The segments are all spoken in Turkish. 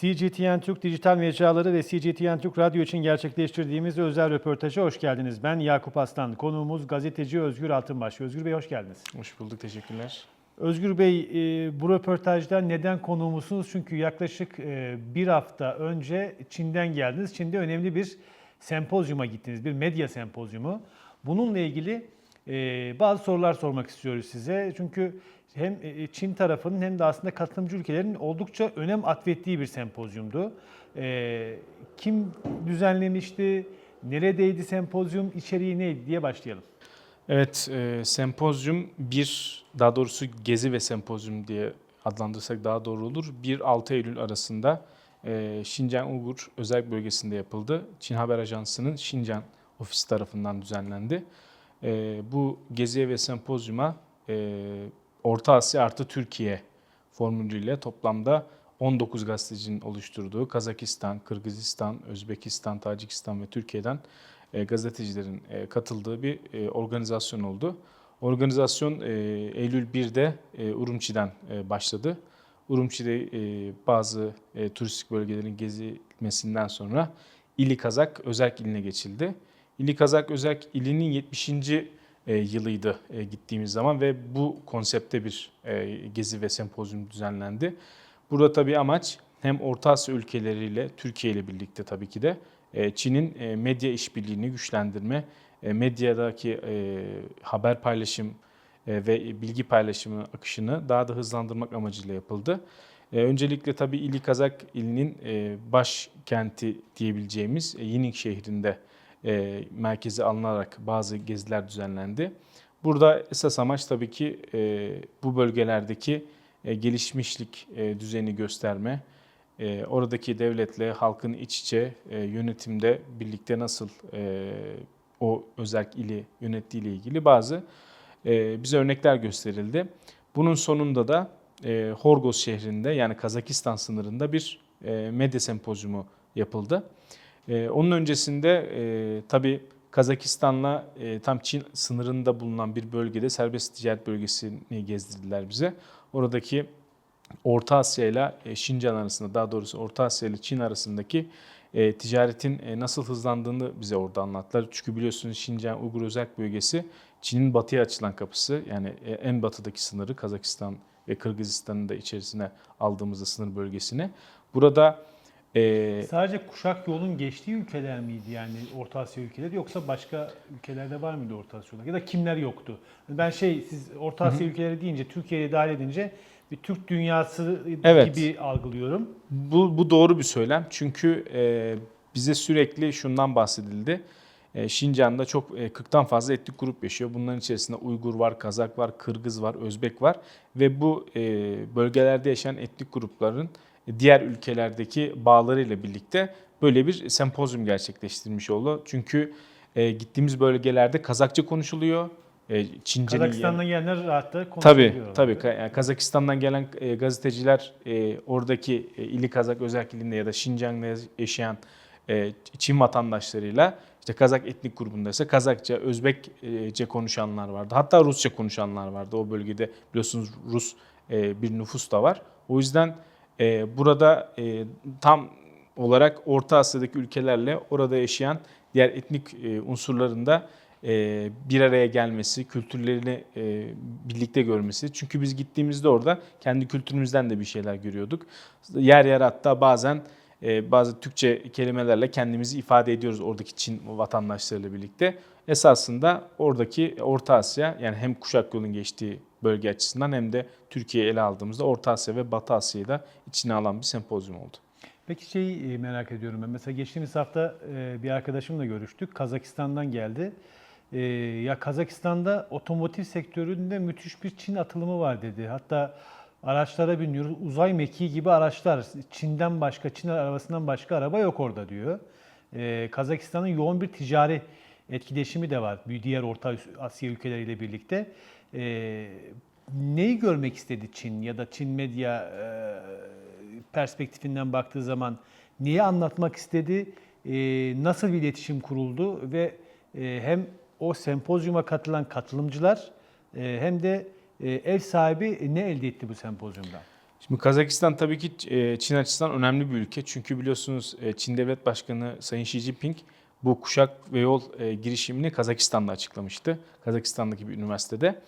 CGTN Türk Dijital Mecraları ve CGTN Türk Radyo için gerçekleştirdiğimiz özel röportaja hoş geldiniz. Ben Yakup Aslan, konuğumuz gazeteci Özgür Altınbaş. Özgür Bey hoş geldiniz. Hoş bulduk, teşekkürler. Özgür Bey, e, bu röportajda neden konuğumuzsunuz? Çünkü yaklaşık e, bir hafta önce Çin'den geldiniz. Çin'de önemli bir sempozyuma gittiniz, bir medya sempozyumu. Bununla ilgili e, bazı sorular sormak istiyoruz size. Çünkü hem e, Çin tarafının hem de aslında katılımcı ülkelerin oldukça önem atfettiği bir sempozyumdu. E, Kim düzenlemişti? Neredeydi sempozyum? İçeriği neydi diye başlayalım. Evet, e, sempozyum bir, daha doğrusu gezi ve sempozyum diye adlandırsak daha doğru olur. 1-6 Eylül arasında e, Şincan Uygur özel bölgesinde yapıldı. Çin Haber Ajansı'nın Şincan ofisi tarafından düzenlendi. E, bu geziye ve sempozyuma e, Orta Asya artı Türkiye formülüyle toplamda 19 gazetecinin oluşturduğu Kazakistan, Kırgızistan, Özbekistan, Tacikistan ve Türkiye'den e, gazetecilerin e, katıldığı bir e, organizasyon oldu. Organizasyon Eylül 1'de e, Urumçi'den başladı. Urumçi'de bazı turistik bölgelerin gezilmesinden sonra İli Kazak Özerk iline geçildi. İli Kazak Özerk ilinin 70. e, yılıydı e, gittiğimiz zaman ve bu konsepte bir e, gezi ve sempozyum düzenlendi. Burada tabii amaç hem Orta Asya ülkeleriyle Türkiye ile birlikte tabii ki de Çin'in medya işbirliğini güçlendirme, medyadaki haber paylaşım ve bilgi paylaşımı akışını daha da hızlandırmak amacıyla yapıldı. Öncelikle tabii İli Kazak ilinin başkenti diyebileceğimiz e, Yining şehrinde e, merkezi alınarak bazı geziler düzenlendi. Burada esas amaç tabii ki e, bu bölgelerdeki e, gelişmişlik e, düzeyini gösterme, e, oradaki devletle halkın iç içe e, yönetimde birlikte nasıl e, o özel ili yönettiği ile ilgili bazı e, bize örnekler gösterildi. Bunun sonunda da e, Horgoz şehrinde yani Kazakistan sınırında bir e, medya sempozyumu yapıldı. E, onun öncesinde e, tabii Kazakistan'la e, tam Çin sınırında bulunan bir bölgede serbest ticaret bölgesini gezdirdiler bize. Oradaki Orta Asya ile e, Şincan arasında daha doğrusu Orta Asya ile Çin arasındaki e, ticaretin e, nasıl hızlandığını bize orada anlattılar. Çünkü biliyorsunuz Şincan Uygur Özel Bölgesi Çin'in batıya açılan kapısı yani e, en batıdaki sınırı Kazakistan ve Kırgızistan'ın da içerisine aldığımızda sınır bölgesine. Burada e, Sadece kuşak yolun geçtiği ülkeler miydi yani Orta Asya ülkeleri yoksa başka ülkelerde var mıydı Orta Asya ya da kimler yoktu? Ben şey siz Orta Asya ülkeleri deyince Türkiye'yi dahil edince bir Türk dünyası Evet. gibi algılıyorum. Bu, bu doğru bir söylem. Çünkü e, bize sürekli şundan bahsedildi. E, Şincan'da çok e, 40'tan fazla etnik grup yaşıyor. Bunların içerisinde Uygur var, Kazak var, Kırgız var, Özbek var. Ve bu e, bölgelerde yaşayan etnik grupların diğer ülkelerdeki bağlarıyla birlikte böyle bir sempozyum gerçekleştirmiş oldu. Çünkü e, gittiğimiz bölgelerde Kazakça konuşuluyor. E, Çince'nin Kazakistan'dan gelenler rahatla Tabii, konuşabiliyorlar. tabii. Ka- yani Kazakistan'dan gelen e, gazeteciler e, oradaki e, İli Kazak özel ilinde ya da Şincan'da yaşayan e, Çin vatandaşlarıyla işte Kazak etnik grubundaysa Kazakça, Özbekçe konuşanlar vardı. Hatta Rusça konuşanlar vardı. O bölgede biliyorsunuz Rus e, bir nüfus da var. O yüzden e, burada e, tam olarak Orta Asya'daki ülkelerle orada yaşayan diğer etnik e, unsurların da e, bir araya gelmesi, kültürlerini e, birlikte görmesi. Çünkü biz gittiğimizde orada kendi kültürümüzden de bir şeyler görüyorduk. Yer yer hatta bazen e, bazı Türkçe kelimelerle kendimizi ifade ediyoruz oradaki Çin vatandaşlarıyla birlikte. Esasında oradaki Orta Asya yani hem kuşak yolun geçtiği bölge açısından hem de Türkiye'yi ele aldığımızda Orta Asya ve Batı Asya'yı da içine alan bir sempozyum oldu. Peki şeyi e, merak ediyorum ben. Mesela geçtiğimiz hafta e, bir arkadaşımla görüştük. Kazakistan'dan geldi. E, Ya Kazakistan'da otomotiv sektöründe müthiş bir Çin atılımı var dedi. Hatta araçlara biniyoruz. Uzay mekiği gibi araçlar. Çin'den başka, Çin arabasından başka araba yok orada diyor. Kazakistan'ın yoğun bir ticari etkileşimi de var. Diğer Orta Asya ülkeleriyle birlikte. E, neyi görmek istedi Çin ya da Çin medya e, perspektifinden baktığı zaman neyi anlatmak istedi, e, nasıl bir iletişim kuruldu ve e, hem o sempozyuma katılan katılımcılar e, hem de e, ev sahibi ne elde etti bu sempozyumdan? Şimdi Kazakistan tabii ki e, Çin açısından önemli bir ülke. Çünkü biliyorsunuz e, Çin Devlet Başkanı Sayın Xi Jinping bu kuşak ve yol e, girişimini Kazakistan'da açıklamıştı. Kazakistan'daki bir üniversitede.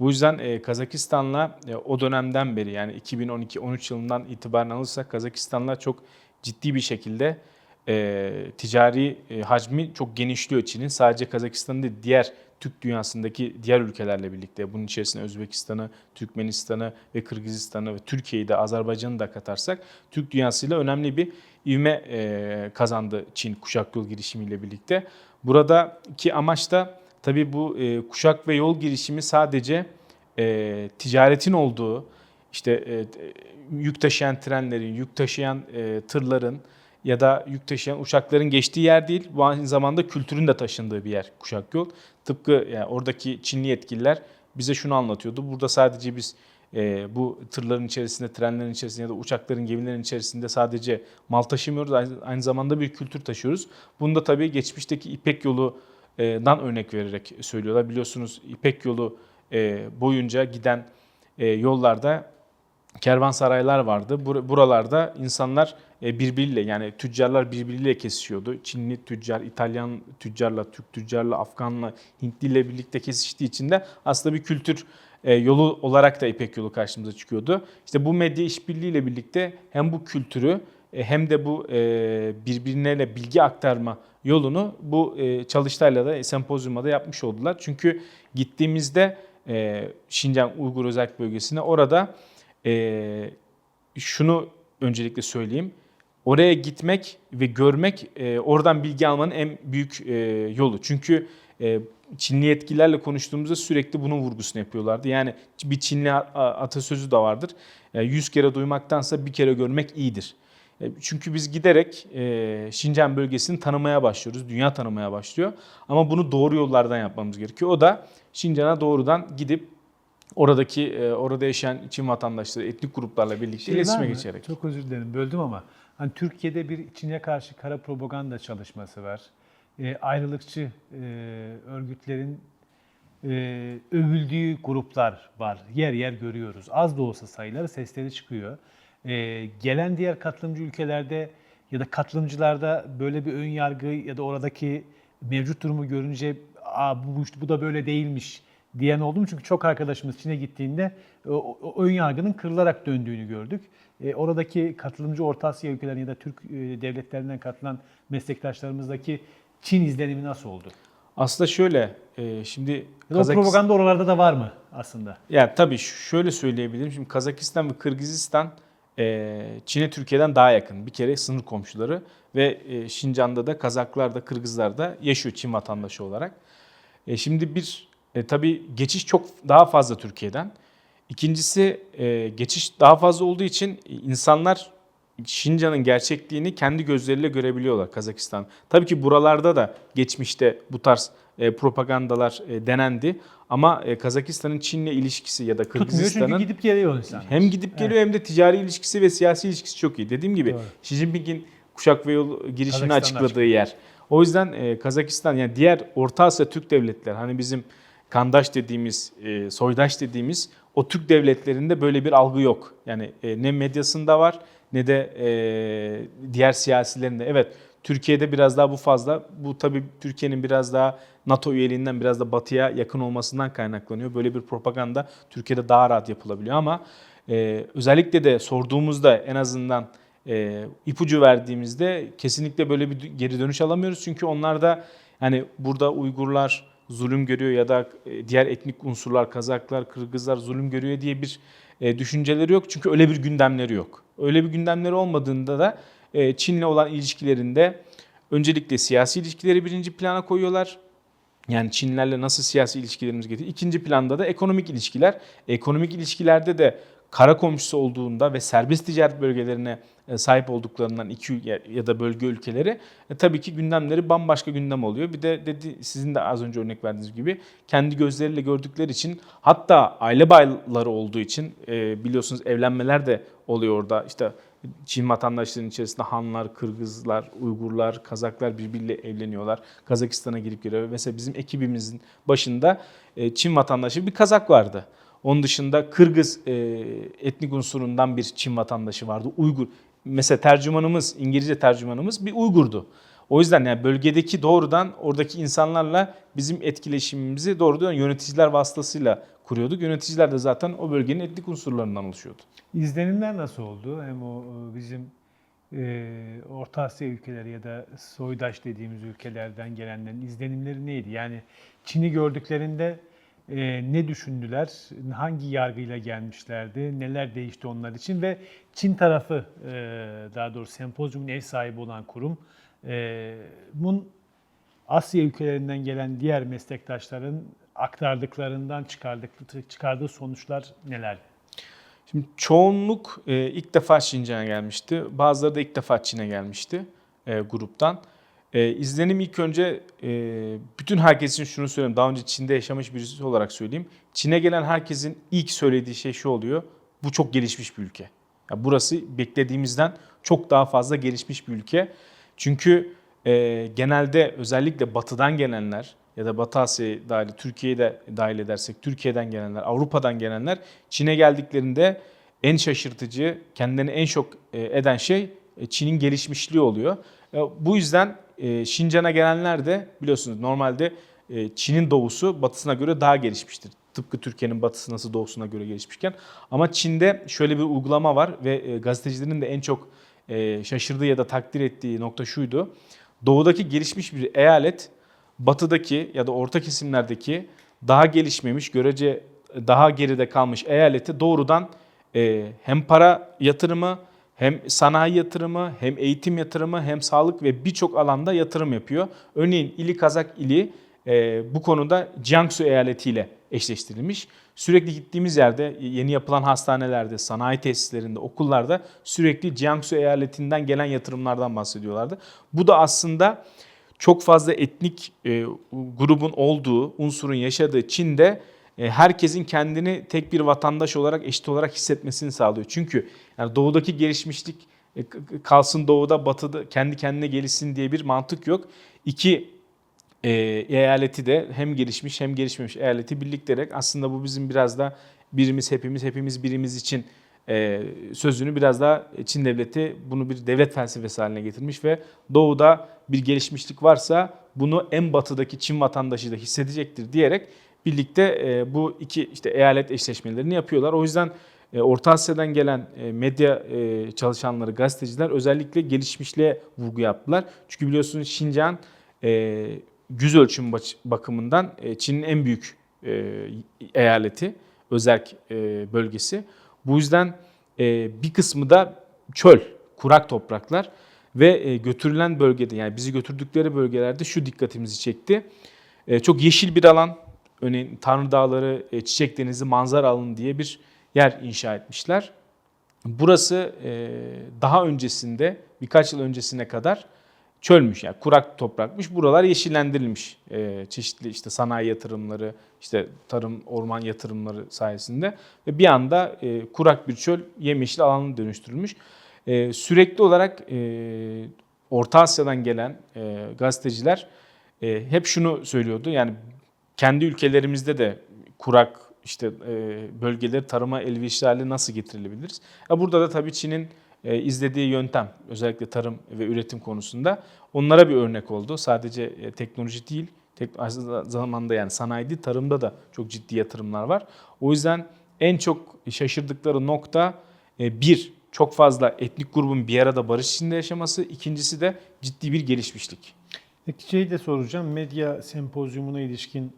Bu yüzden e, Kazakistan'la e, o dönemden beri yani 2012-13 yılından itibaren alırsak Kazakistan'la çok ciddi bir şekilde ticari hacmi çok genişliyor Çin'in. Sadece Kazakistan'ın değil diğer Türk dünyasındaki diğer ülkelerle birlikte bunun içerisine Özbekistan'ı, Türkmenistan'ı ve Kırgızistan'ı ve Türkiye'yi de Azerbaycan'ı da katarsak Türk dünyasıyla önemli bir ivme e, kazandı Çin kuşak yol girişimiyle birlikte. Buradaki amaç da tabii bu e, kuşak ve yol girişimi sadece e, ticaretin olduğu işte yük taşıyan trenlerin, yük taşıyan tırların ya da yük taşıyan uçakların geçtiği yer değil. Bu aynı zamanda kültürün de taşındığı bir yer kuşak yol. Tıpkı yani oradaki Çinli yetkililer bize şunu anlatıyordu. Burada sadece biz e, bu tırların içerisinde, trenlerin içerisinde ya da uçakların, gemilerin içerisinde sadece mal taşımıyoruz. Aynı, zamanda bir kültür taşıyoruz. Bunu da tabii geçmişteki İpek yolu'dan örnek vererek söylüyorlar. Biliyorsunuz İpek yolu e, boyunca giden e, yollarda kervansaraylar vardı. Bur- Buralarda insanlar birbiriyle yani tüccarlar birbiriyle kesişiyordu. Çinli tüccar, İtalyan tüccarla, Türk tüccarla, Afganla, Hintliyle birlikte kesiştiği için de aslında bir kültür e, yolu olarak da İpek yolu karşımıza çıkıyordu. İşte bu medya işbirliğiyle birlikte hem bu kültürü e, hem de bu e, birbirine bilgi aktarma yolunu bu e, çalıştayla da sempozyumda da yapmış oldular. Çünkü gittiğimizde e, Şincan Uygur Özel Bölgesi'ne orada e, şunu öncelikle söyleyeyim. Oraya gitmek ve görmek e, oradan bilgi almanın en büyük e, yolu. Çünkü e, Çinli yetkililerle konuştuğumuzda sürekli bunun vurgusunu yapıyorlardı. Yani bir Çinli atasözü de vardır. E, 100 kere duymaktansa bir kere görmek iyidir. E, Çünkü biz giderek e, Şincan bölgesini tanımaya başlıyoruz. Dünya tanımaya başlıyor. Ama bunu doğru yollardan yapmamız gerekiyor. O da Şincan'a doğrudan gidip oradaki e, orada yaşayan Çin vatandaşları, etnik gruplarla birlikte Şey iletişime geçerek. Çok özür dilerim böldüm ama hani Türkiye'de bir Çin'e karşı kara propaganda çalışması var. E, ayrılıkçı e, örgütlerin e, övüldüğü gruplar var. Yer yer görüyoruz. Az da olsa sayıları sesleri çıkıyor. E, gelen diğer katılımcı ülkelerde ya da katılımcılarda böyle bir ön yargı ya da oradaki mevcut durumu görünce Aa, bu, bu- da böyle değilmiş diyen oldu mu? Çünkü çok arkadaşımız Çin'e gittiğinde o, o ön yargının kırılarak döndüğünü gördük. E, oradaki katılımcı Orta Asya ülkelerinin ya da Türk e, devletlerinden katılan meslektaşlarımızdaki Çin izlenimi nasıl oldu? Aslında şöyle, e, şimdi da o Kazakistan, propaganda oralarda da var mı aslında? yani tabii şöyle söyleyebilirim. Şimdi Kazakistan ve Kırgızistan e, Çin'e Türkiye'den daha yakın. Bir kere sınır komşuları ve e, Şincan'da da Kazaklar da Kırgızlar da yaşıyor Çin vatandaşı olarak. E, şimdi bir e, tabii geçiş çok daha fazla Türkiye'den. İkincisi e, geçiş daha fazla olduğu için insanlar Şincan'ın gerçekliğini kendi gözleriyle görebiliyorlar Kazakistan. Tabii ki buralarda da geçmişte bu tarz e, propagandalar e, denendi ama e, Kazakistan'ın Çin'le ilişkisi ya da Kırgızistan'ın gidip geliyor insanlar. hem gidip geliyor hem de ticari ilişkisi ve siyasi ilişkisi çok iyi. Dediğim gibi Doğru. Xi Jinping'in kuşak ve yol girişimini açıkladığı yer. O yüzden e, Kazakistan yani diğer Orta Asya Türk devletler hani bizim kandaş dediğimiz, e, soydaş dediğimiz o Türk devletlerinde böyle bir algı yok. Yani e, ne medyasında var ne de e, diğer siyasilerinde. Evet Türkiye'de biraz daha bu fazla. Bu tabii Türkiye'nin biraz daha NATO üyeliğinden biraz da batıya yakın olmasından kaynaklanıyor. Böyle bir propaganda Türkiye'de daha rahat yapılabiliyor ama e, özellikle de sorduğumuzda en azından e, ipucu verdiğimizde kesinlikle böyle bir geri dönüş alamıyoruz. Çünkü onlar da hani burada Uygurlar zulüm görüyor ya da e, diğer etnik unsurlar Kazaklar, Kırgızlar zulüm görüyor diye bir e, düşünceleri yok. Çünkü öyle bir gündemleri yok. Öyle bir gündemleri olmadığında da e, Çin'le olan ilişkilerinde öncelikle siyasi ilişkileri birinci plana koyuyorlar. Yani Çinlerle nasıl siyasi ilişkilerimiz getiriyor. İkinci planda da ekonomik ilişkiler. Ekonomik ilişkilerde de kara komşusu olduğunda ve serbest ticaret bölgelerine e, sahip olduklarından iki ya da bölge ülkeleri e, tabii ki gündemleri bambaşka gündem oluyor. Bir de dedi sizin de az önce örnek verdiğiniz gibi kendi gözleriyle gördükleri için hatta aile bayları olduğu için e, biliyorsunuz evlenmeler de oluyor orada. İşte Çin vatandaşlarının içerisinde Hanlar, Kırgızlar, Uygurlar, Kazaklar birbiriyle evleniyorlar. Kazakistan'a girip geliyor. Mesela bizim ekibimizin başında e, Çin vatandaşı bir Kazak vardı. Onun dışında Kırgız e, etnik unsurundan bir Çin vatandaşı vardı. Uygur. Mesela tercümanımız, İngilizce tercümanımız bir Uygurdu. O yüzden yani bölgedeki doğrudan oradaki insanlarla bizim etkileşimimizi doğrudan yöneticiler vasıtasıyla kuruyorduk. Yöneticiler de zaten o bölgenin etnik unsurlarından oluşuyordu. İzlenimler nasıl oldu? Hem o e, bizim e, Orta Asya ülkeleri ya da soydaş dediğimiz ülkelerden gelenlerin izlenimleri neydi? Yani Çin'i gördüklerinde e, ne düşündüler? Hangi yargıyla gelmişlerdi? Neler değişti onlar için? Ve Çin tarafı, e, daha doğrusu sempozyumun ev sahibi olan kurum, e, bunun Asya ülkelerinden gelen diğer meslektaşların aktardıklarından çıkardık, çıkardığı sonuçlar neler? Şimdi çoğunluk e, ilk defa Şincan'a gelmişti. Bazıları da ilk defa Çin'e gelmişti e, gruptan. E, izlenim ilk önce e, bütün herkesin şunu söyleyeyim. Daha önce Çin'de yaşamış birisi olarak söyleyeyim. Çin'e gelen herkesin ilk söylediği şey şu oluyor. Bu çok gelişmiş bir ülke. Ya burası beklediğimizden çok daha fazla gelişmiş bir ülke. Çünkü e, genelde özellikle batıdan gelenler ya da Batı Asya'yı dahil, Türkiye'yi de dahil edersek Türkiye'den gelenler, Avrupa'dan gelenler Çin'e geldiklerinde en şaşırtıcı, kendilerini en şok e, eden şey e, Çin'in gelişmişliği oluyor. E, Bu yüzden e, Şincan'a gelenler de biliyorsunuz normalde e, Çin'in doğusu batısına göre daha gelişmiştir. Tıpkı Türkiye'nin batısı nasıl doğusuna göre gelişmişken. Ama Çin'de şöyle bir uygulama var ve e, gazetecilerin de en çok e, şaşırdığı ya da takdir ettiği nokta şuydu. Doğudaki gelişmiş bir eyalet batıdaki ya da orta kesimlerdeki daha gelişmemiş, görece daha geride kalmış eyaleti doğrudan e, hem para yatırımı, hem sanayi yatırımı, hem eğitim yatırımı, hem sağlık ve birçok alanda yatırım yapıyor. Örneğin ili Kazak ili e, bu konuda Jiangsu eyaletiyle eşleştirilmiş. Sürekli gittiğimiz yerde, yeni yapılan hastanelerde, sanayi tesislerinde, okullarda sürekli Jiangsu eyaletinden gelen yatırımlardan bahsediyorlardı. Bu da aslında çok fazla etnik e, grubun olduğu, unsurun yaşadığı Çin'de herkesin kendini tek bir vatandaş olarak, eşit olarak hissetmesini sağlıyor. Çünkü yani doğudaki gelişmişlik e, kalsın doğuda, batıda kendi kendine gelişsin diye bir mantık yok. İki e, eyaleti de hem gelişmiş hem gelişmemiş eyaleti birlikterek aslında bu bizim biraz da birimiz hepimiz, hepimiz birimiz için e, sözünü biraz daha Çin devleti bunu bir devlet felsefesi haline getirmiş ve doğuda bir gelişmişlik varsa bunu en batıdaki Çin vatandaşı da hissedecektir diyerek birlikte e, bu iki işte eyalet eşleşmelerini yapıyorlar. O yüzden e, Orta Asya'dan gelen e, medya e, çalışanları, gazeteciler özellikle gelişmişliğe vurgu yaptılar. Çünkü biliyorsunuz Şincan e, yüz ölçüm bakımından e, Çin'in en büyük e, eyaleti, özerk e, bölgesi. Bu yüzden e, bir kısmı da çöl, kurak topraklar ve e, götürülen bölgede yani bizi götürdükleri bölgelerde şu dikkatimizi çekti. E, çok yeşil bir alan, örneğin Tanrı Dağları, e, Çiçek Denizi manzara alanı diye bir yer inşa etmişler. Burası e, daha öncesinde birkaç yıl öncesine kadar çölmüş yani kurak toprakmış. Buralar yeşillendirilmiş e, çeşitli işte sanayi yatırımları, işte tarım, orman yatırımları sayesinde ve bir anda kurak bir çöl yemyeşil alana dönüştürülmüş. Sürekli olarak Orta Asya'dan gelen e, gazeteciler hep şunu söylüyordu yani kendi ülkelerimizde de kurak işte e, bölgeleri tarıma elverişli hale nasıl getirilebiliriz? Burada da tabii Çin'in e, izlediği yöntem özellikle tarım ve üretim konusunda onlara bir örnek oldu. Sadece e, teknoloji değil, tek, zamanda yani sanayi değil, tarımda da çok ciddi yatırımlar var. O yüzden en çok şaşırdıkları nokta bir, çok fazla etnik grubun bir arada barış içinde yaşaması. İkincisi de ciddi bir gelişmişlik. Peki şeyi de soracağım. Medya sempozyumuna ilişkin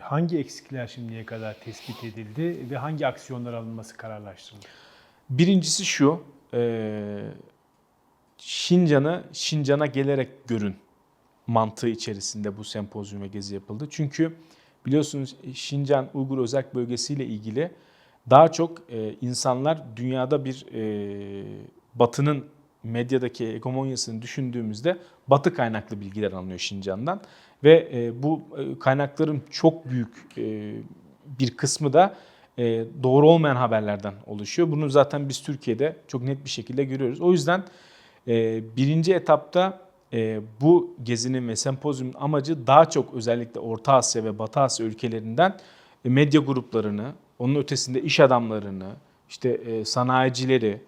hangi eksikler şimdiye kadar tespit edildi ve hangi aksiyonlar alınması kararlaştırıldı? Birincisi şu, e, Şincan'ı Şincan'a gelerek görün mantığı içerisinde bu sempozyum ve gezi yapıldı. Çünkü biliyorsunuz Şincan Uygur Özerk Bölgesi ile ilgili daha çok e, insanlar dünyada bir e, batının medyadaki hegemonyasını düşündüğümüzde batı kaynaklı bilgiler alınıyor Şincan'dan. Ve e, bu e, kaynakların çok büyük e, bir kısmı da doğru olmayan haberlerden oluşuyor. Bunu zaten biz Türkiye'de çok net bir şekilde görüyoruz. O yüzden birinci etapta bu gezinin ve sempozyumun amacı daha çok özellikle Orta Asya ve Batı Asya ülkelerinden medya gruplarını, onun ötesinde iş adamlarını, işte e, sanayicileri,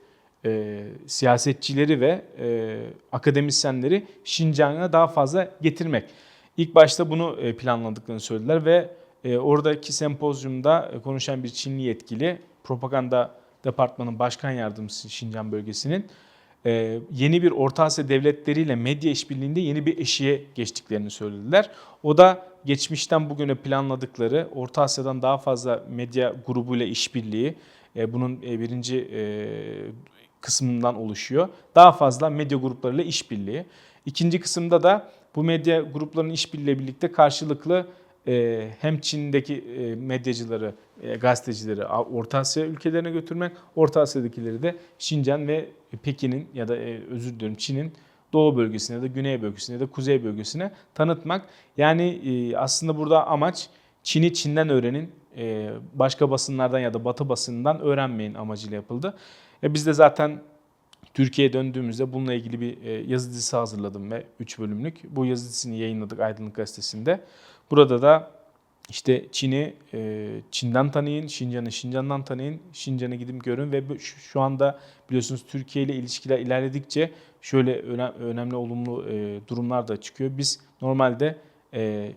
e, siyasetçileri ve e, akademisyenleri Şincan'a daha fazla getirmek. İlk başta bunu e, planladıklarını söylediler ve e, oradaki sempozyumda e, konuşan bir Çinli yetkili, propaganda departmanın başkan yardımcısı Şincan bölgesinin e, yeni bir Orta Asya devletleriyle medya işbirliğinde yeni bir eşiğe geçtiklerini söylediler. O da geçmişten bugüne planladıkları Orta Asya'dan daha fazla medya grubuyla işbirliği, e, bunun e, birinci e, kısmından oluşuyor. Daha fazla medya gruplarıyla işbirliği. İkinci kısımda da bu medya gruplarının işbirliğiyle birlikte karşılıklı e, hem Çin'deki e, medyacıları, e, gazetecileri Orta Asya ülkelerine götürmek, Orta Asya'dakileri de Şincan ve Pekin'in ya da özür diliyorum Çin'in doğu bölgesine ya da güney bölgesine ya da kuzey bölgesine tanıtmak. Yani aslında burada amaç Çin'i Çin'den öğrenin, başka basınlardan ya da batı basınından öğrenmeyin amacıyla yapıldı. E, biz de zaten Türkiye'ye döndüğümüzde bununla ilgili bir e, yazı dizisi hazırladım ve 3 bölümlük. Bu yazı dizisini yayınladık Aydınlık Gazetesi'nde. Burada da işte Çin'i e, Çin'den tanıyın, Şincan'ı Şincan'dan tanıyın, Şincan'ı gidip görün ve şu anda biliyorsunuz Türkiye ile ilişkiler ilerledikçe şöyle öne- önemli olumlu e, durumlar da çıkıyor. Biz normalde e,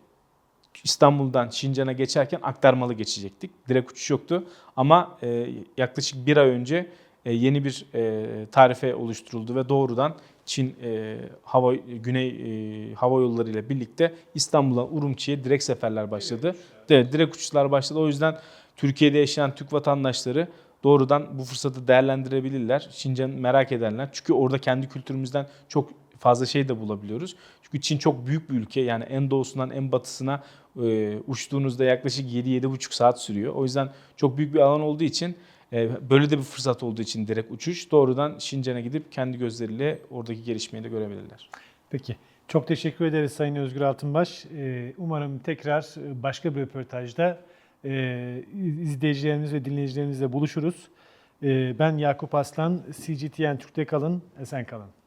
İstanbul'dan Şincan'a geçerken aktarmalı geçecektik. Direkt uçuş yoktu ama e, yaklaşık bir ay önce e, yeni bir e, tarife oluşturuldu ve doğrudan Çin e, hava Güney e, hava yolları ile birlikte İstanbul'dan Urumçi'ye direkt seferler başladı. Evet, direkt uçuşlar başladı. O yüzden Türkiye'de yaşayan Türk vatandaşları doğrudan bu fırsatı değerlendirebilirler. Şincan merak edenler. Çünkü orada kendi kültürümüzden çok fazla şey de bulabiliyoruz. Çünkü Çin çok büyük bir ülke. Yani en doğusundan en batısına e, uçtuğunuzda yaklaşık 7-7,5 saat sürüyor. O yüzden çok büyük bir alan olduğu için e, böyle de bir fırsat olduğu için direkt uçuş doğrudan Şincan'a gidip kendi gözleriyle oradaki gelişmeyi de görebilirler. Peki. Çok teşekkür ederiz Sayın Özgür Altınbaş. Ee, Umarım tekrar e, başka bir röportajda e, izleyicilerimiz ve dinleyicilerimizle buluşuruz. Ben Yakup Aslan, CGTN Türk'te kalın, esen kalın.